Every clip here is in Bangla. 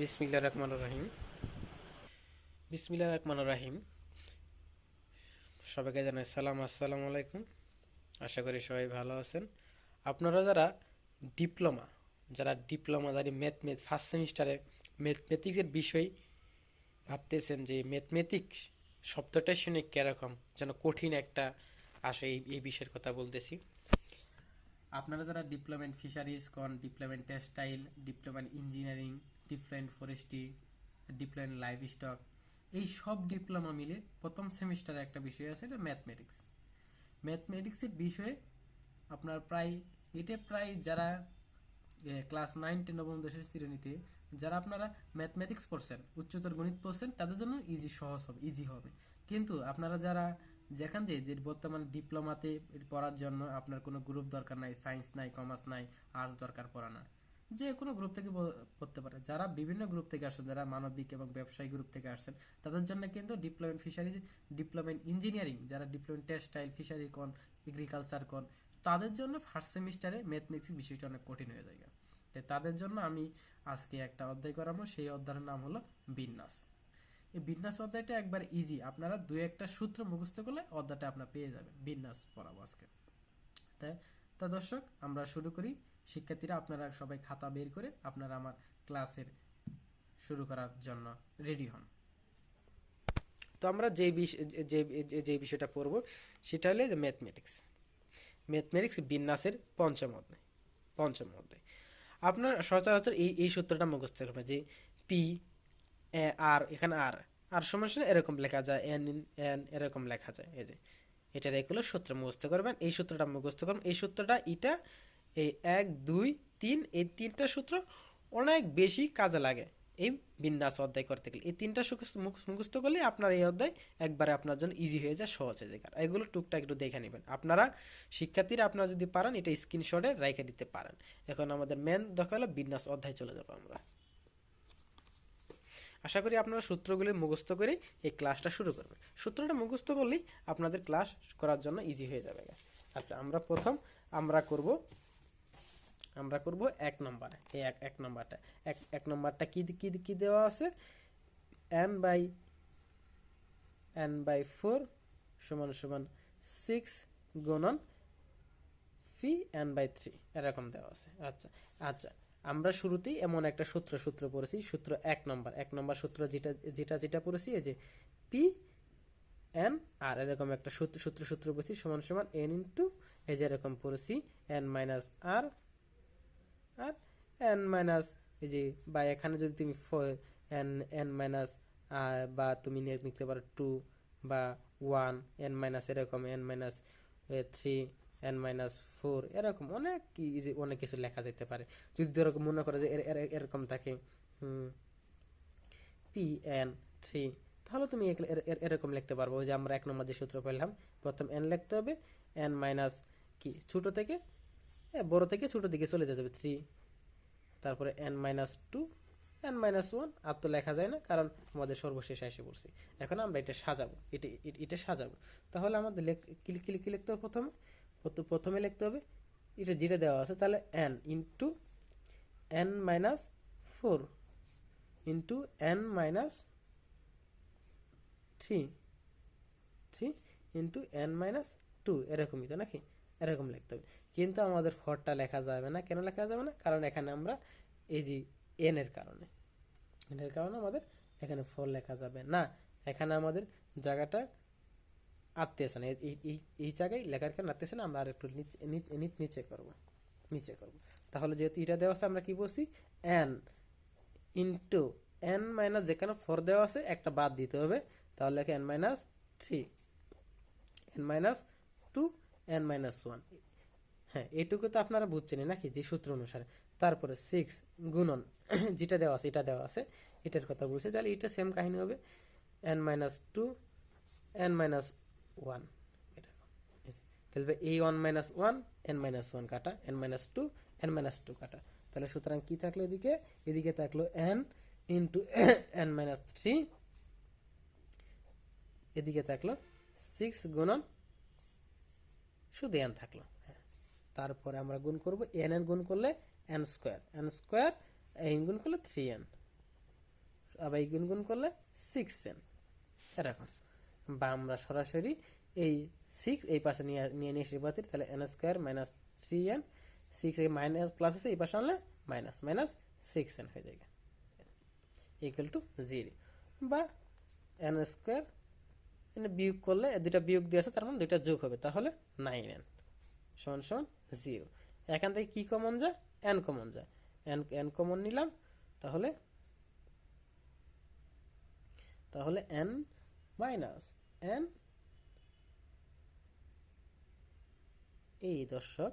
বিসমিল্লা রহমান রাহিম। বিসমিল্লা রহমান রাহিম। সবাইকে জানাই সালাম, আসসালামু আলাইকুম। আশা করি সবাই ভালো আছেন। আপনারা যারা ডিপ্লোমা যারা ডিপ্লোমা, যারা ম্যাথ ফার্স্ট সেমিস্টারে ম্যাথমেটিক্সের বিষয় ভাবতেছেন যে ম্যাথমেটিক্স শব্দটা শুনে কীরকম যেন কঠিন একটা আসে এই এই বিষয়ের কথা বলতেছি। আপনারা যারা ডিপ্লোমেন্ট ফিশারিজ কন diploma in textile diploma in engineering diploma in forestry diploma in livestock এই সব ডিপ্লোমা মিলে প্রথম সেমিস্টারে একটা বিষয় আছে, এটা ম্যাথমেটিক্স ম্যাথমেটিক্সের বিষয়ে আপনার প্রায়, এটা প্রায় যারা ক্লাস নাইন টেন নবম দশের শ্রেণীতে, যারা আপনারা ম্যাথমেটিক্স পড়ছেন, উচ্চতর গণিত পড়ছেন, তাদের জন্য ইজি সহজ হবে ইজি হবে। কিন্তু আপনারা যারা যেখান দিয়ে, যে বর্তমান ডিপ্লোমাতে পড়ার জন্য আপনার কোনো গ্রুপ দরকার নাই সায়েন্স নাই কমার্স নাই আর্টস দরকার পড়া না যে কোনো গ্রুপ থেকে পড়তে পারে। যারা বিভিন্ন গ্রুপ থেকে আসছেন, যারা মানবিক এবং ব্যবসায়ী গ্রুপ থেকে আসছেন, তাদের জন্য কিন্তু ডিপ্লোমেন্ট ফিশারিজ ডিপ্লোমেন্ট ইঞ্জিনিয়ারিং যারা ডিপ্লোমেন্ট টেক্সটাইল ফিশারি কন এগ্রিকালচার কোন তাদের জন্য ফার্স্ট সেমিস্টারে ম্যাথমেটিক্স বিষয়টা অনেক কঠিন হয়ে যায় তাই তাদের জন্য আমি আজকে একটা অধ্যায় করাবো, সেই অধ্যায়ের নাম হলো বিন্যাস। এই বিন্যাস অধ্যায়টা একবার ইজি আপনারা দুই একটা সূত্র মুখস্থ করলে অধ্যায়টা আপনার পেয়ে যাবেন। বিন্যাস পড়াবো আজকে। তাই তা দর্শক, আমরা শুরু করি শিক্ষার্থীরা আপনারা সবাই খাতা বের করে আপনারা আমার ক্লাসের শুরু করার জন্য রেডি হন। তো আমরা যে বিষ- যে বিষয়টা পড়ব, সেটা হলো ম্যাথমেটিক্স ম্যাথমেটিক্স বিন্যাসের পঞ্চম অধ্যায় পঞ্চম অধ্যায়। আপনার সচরাচর এই এই সূত্রটা মুখস্থ করবে যে পি আর এখানে আর আর সমান এরকম লেখা যায় এন এন এরকম লেখা যায়। এই যে, এটার এগুলো সূত্র মুখস্থ করবেন, এই সূত্রটা মুখস্থ করবেন, এই সূত্রটা, এটা এই এক, দুই, তিন, এই তিনটা সূত্র অনেক বেশি কাজে লাগে এই বিন্যাস অধ্যায় করতে গেলে। এই তিনটা মুখস্থ করলে আপনার এই অধ্যায় একবারে আপনার জন্য ইজি হয়ে যায়, সহজ হয়ে যায়। এগুলো টুকটাক একটু দেখে নেবেন। আপনারা শিক্ষার্থীরা আপনারা যদি পারেন, এটা স্ক্রিনশটে রেখে দিতে পারেন। এখন আমাদের মেন দেখা হলো বিন্যাস অধ্যায় চলে যাব আমরা। আশা করি আপনারা সূত্রগুলি মুখস্থ করে এই ক্লাসটা শুরু করবেন। সূত্রটা মুখস্থ করলেই আপনাদের ক্লাস করার জন্য ইজি হয়ে যাবে। আচ্ছা আমরা প্রথম আমরা করব আমরা করব এক নম্বরে এই এক এক নম্বরটা এক এক নম্বরটা কি কি কি দেওয়া আছে? N by n by four সমান সমান সিক্স গুণন ফি এন বাই থ্রি এরকম দেওয়া আছে। আচ্ছা আচ্ছা আমরা শুরুতেই এমন একটা সূত্র সূত্র পড়েছি, সূত্র এক নম্বর এক নম্বর সূত্র যেটা যেটা যেটা পড়েছি, এই যে পি এন আর এরকম একটা সূত্র সূত্র সূত্র পড়েছি, সমান সমান এন ইন্টু এই যে এরকম পড়েছি এন মাইনাস আর আর এন মাইনাস এই যে, বা এখানে যদি তুমি এন এন মাইনাস বা তুমি লিখতে পারো টু বা ওয়ান এন মাইনাস এরকম n minus three n minus four এরকম অনেক যে, অনেক কিছু লেখা যেতে পারে। যদি এরকম মনে করে যে এর- এর- এরকম থাকে পি এন থ্রি তাহলে তুমি এর- এর- এর- এরকম লিখতে পারব। যে আমরা এক নম্বর যে সূত্র পেলাম, প্রথম এন লিখতে হবে এন মাইনাস কি, ছোটো থেকে এ, বড় থেকে ছোট দিকে চলে যেতে হবে থ্রি তারপরে n minus two n minus one আর তো লেখা যায় না কারণ আমাদের সর্বশেষ এসে পড়ছি। এখন আমরা এটা সাজাবো এটা এটা সাজাবো। তাহলে আমাদের লেখ- কি কি লিখতে হবে প্রথমে। প্রথ- প্রথমে লিখতে হবে এটা যেটা দেওয়া আছে তাহলে n into n minus four into n minus three three into n minus two এরকমই তো নাকি? এরকম লিখতে হবে। কিন্তু আমাদের ফরটা লেখা যাবে না। কেন লেখা যাবে না? কারণ এখানে আমরা এই যে এন এর কারণে। এর কারণে আমাদের এখানে ফর লেখা যাবে না। এখানে আমাদের জায়গাটা আটতেছে না। এই- জায়গায় লেখার কেন আটতেছে না। আমরা আর একটু নিচে নিচে, নিচ- নিচে করব। নিচে করব। তাহলে যেহেতু এটা দেওয়া আছে, আমরা কি বলছি? এন ইন্টু এন মাইনাস যেখানে ফোর দেওয়া আছে, একটা বাদ দিতে হবে। তাহলে লেখা n minus three n minus two n minus one হ্যাঁ এইটুকু তো আপনারা বুঝছেন নাকি যে সূত্র অনুসারে? তারপরে সিক্স গুণন যেটা দেওয়া আছে এটা দেওয়া আছে এটার কথা বলছে। তাহলে এটা সেম কাহিনী হবে। N minus two n minus one যে, তাহলে এই one minus one n minus one কাটা n minus two n minus two কাটা। তাহলে সুতরাং কি থাকল এদিকে? এদিকে থাকল n into n minus three এদিকে থাকল সিক্স গুণন শুধু এন থাকল। হ্যাঁ। তারপরে আমরা গুণ করব এন এন গুণ করলে n square n square n গুণ করলে থ্রি এন আবার এই গুণ গুণ করলে সিক্স এন এরকম বা আমরা সরাসরি এই সিক্স এই পাশে নিয়ে নিয়ে নিয়ে এসে তাহলে n square minus three n six এই মাইনাস প্লাস আছে, এই পাশে আনলে মাইনাস মাইনাস সিক্স এন হয়ে যায় ইকুয়াল টু জিরো বা এন স্কোয়ার বিয়োগ করলে দুইটা বিয়োগ দিয়ে আছে, তার মানে দুইটা যোগ হবে। তাহলে নাইন এন সমান সমান জিরো এখান থেকে কি কমন যায়? এন কমন যায়। এন এন কমন নিলাম, তাহলে তাহলে এন মাইনাস এন এই দর্শক,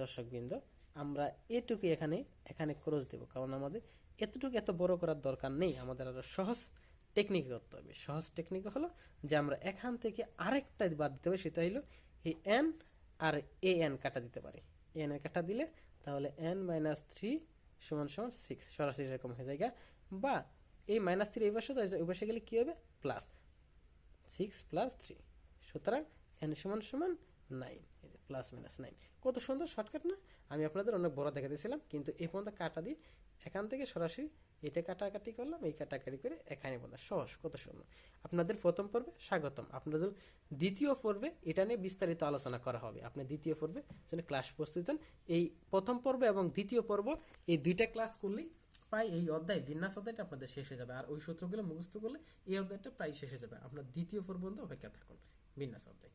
দর্শকবৃন্দ আমরা এটুকু এখানে এখানে ক্রস দেব, কারণ আমাদের এতটুকু এত বড় করার দরকার নেই। আমাদের আরও সহজ টেকনিক করতে হবে। সহজ টেকনিক হলো যে আমরা এখান থেকে আরেকটা বাদ দিতে হবে, সেটা হলো এই এন আর এ এন কাটা দিতে পারি। এন এর কাটা দিলে তাহলে এন মাইনাস থ্রি সমান সমান সিক্স সরাসরি এরকম হয়ে যায় বা এই মাইনাস থ্রি এই পাশে ওই পাশে গেলে কী হবে? প্লাস সিক্স প্লাস থ্রি সুতরাং এন সমান সমান নাইন প্লাস মাইনাস নাইন কত সুন্দর শর্টকাট না? আমি আপনাদের অনেক বড় দেখা দিয়েছিলাম কিন্তু এই পর্যন্ত কাটা দিয়ে এখান থেকে সরাসরি এটা কাটাকাটি করলাম, এই কাটাকাটি করে এখানে বললাম। সহজ, কত সুন্দর। আপনাদের প্রথম পর্বে স্বাগতম। আপনাদের দ্বিতীয় পর্বে এটা নিয়ে বিস্তারিত আলোচনা করা হবে, আপনি দ্বিতীয় পর্বে জন্য ক্লাস প্রস্তুত হন, এই প্রথম পর্ব এবং দ্বিতীয় পর্ব, এই দুইটা ক্লাস করলেই প্রায় এই অধ্যায়, বিন্যাস অধ্যায়টা আপনাদের শেষ হয়ে যাবে। আর ওই সূত্রগুলো মুখস্থ করলে এই অধ্যায়টা প্রায় শেষ হয়ে যাবে। আপনার দ্বিতীয় পর্যন্ত অপেক্ষা থাকুন, বিন্যাস অধ্যায়।